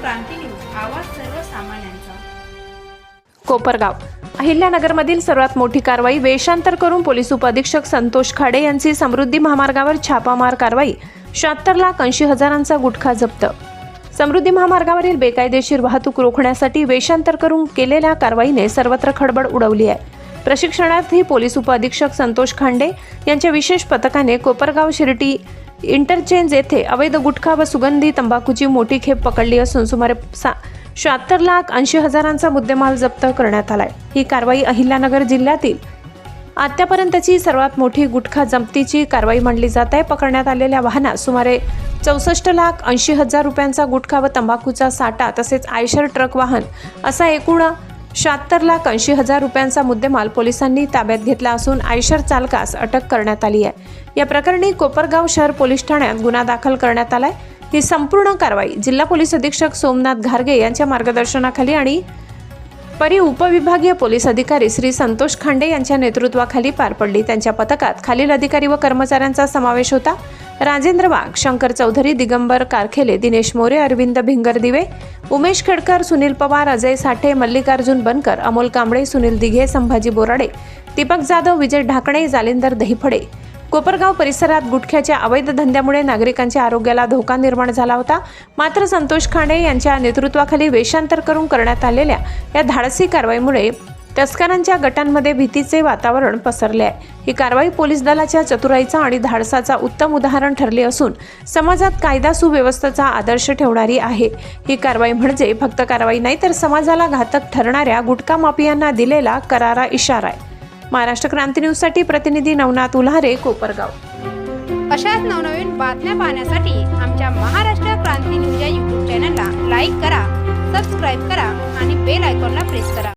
क्रांती news आवाज सर्वसामान्यांचा. कोपरगाव. अहिल्यानगरमधील सर्वात मोठी कारवाई वेषांतर करून पोलीस उपअधीक्षक संतोष खाडे यांची समृद्धी महामार्गावर छापामार कारवाई शहात्तर लाख ऐंशी हजारांचा गुटखा जप्त. समृद्धी महामार्गावरील बेकायदेशीर वाहतूक रोखण्यासाठी वेषांतर करून केलेल्या कारवाईने सर्वत्र खडबड उडवली आहे. प्रशिक्षणार्थी पोलीस उपअधीक्षक संतोष खांडे यांच्या विशेष पथकाने कोपरगाव शिर्टी इंटरचेंज येथे अवैध गुटखा व सुगंधी तंबाखूची मोठी खेप पकडली असून सुमारे सा शहात्तर लाख ऐंशी हजारांचा मुद्देमाल जप्त करण्यात आलाय. ही कारवाई अहिल्यानगर जिल्ह्यातील आतापर्यंतची सर्वात मोठी गुटखा जप्तीची कारवाई मानली जात आहे. पकडण्यात आलेल्या वाहनात सुमारे चौसष्ट लाख ऐंशी हजार रुपयांचा गुटखा व तंबाखूचा साठा तसेच आयशर ट्रक वाहन असा एकूण शहात्तर लाख ऐंशी हजार रुपयांचा मुद्देमाल पोलिसांनी ताब्यात घेतला असून आयशर चालकास अटक करण्यात आली आहे. या प्रकरणी कोपरगाव शहर पोलीस ठाण्यात गुन्हा दाखल करण्यात आलाय. ही संपूर्ण कारवाई जिल्हा पोलीस अधीक्षक सोमनाथ घारगे यांच्या मार्गदर्शनाखाली आणि परी उपविभागीय पोलीस अधिकारी श्री संतोष खांडे यांच्या नेतृत्वाखाली पार पडली. त्यांच्या पथकात खालील अधिकारी व कर्मचाऱ्यांचा समावेश होता. राजेंद्र वाघ शंकर चौधरी दिगंबर कारखेले दिनेश मोरे अरविंद भिंगर दिवे उमेश खेडकर सुनील पवार अजय साठे मल्लिकार्जुन बनकर अमोल कांबळे सुनील दिघे संभाजी बोराडे दीपक जाधव विजय ढाकणे जालिंदर दहिफडे कोपरगाव परिसरात गुटख्याच्या अवैध धंद्यामुळे नागरिकांच्या आरोग्याला धोका निर्माण झाला होता. मात्र संतोष खांडे यांच्या नेतृत्वाखाली वेषांतर करून करण्यात आलेल्या या धाडसी कारवाईमुळे तस्करांच्या गटांमध्ये भीतीचे वातावरण पसरले आहे. ही कारवाई पोलीस दलाच्या चतुराईचा आणि धाडसाचा उत्तम उदाहरण ठरले असून समाजात कायदा सुव्यवस्थेचा आदर्श ठेवणारी आहे. ही कारवाई म्हणजे फक्त कारवाई नाही तर समाजाला घातक ठरणाऱ्या गुटखा माफियांना दिलेला करारा इशारा आहे. महाराष्ट्र क्रांती न्यूजसाठी प्रतिनिधी नवनाथ उल्हारे कोपरगाव. अशाच नवनवीन बातम्या पाहण्यासाठी आमच्या महाराष्ट्र क्रांती न्यूज या यूट्यूब चॅनलला लाईक करा सबस्क्राईब करा आणि बेल आयकॉनला प्रेस करा.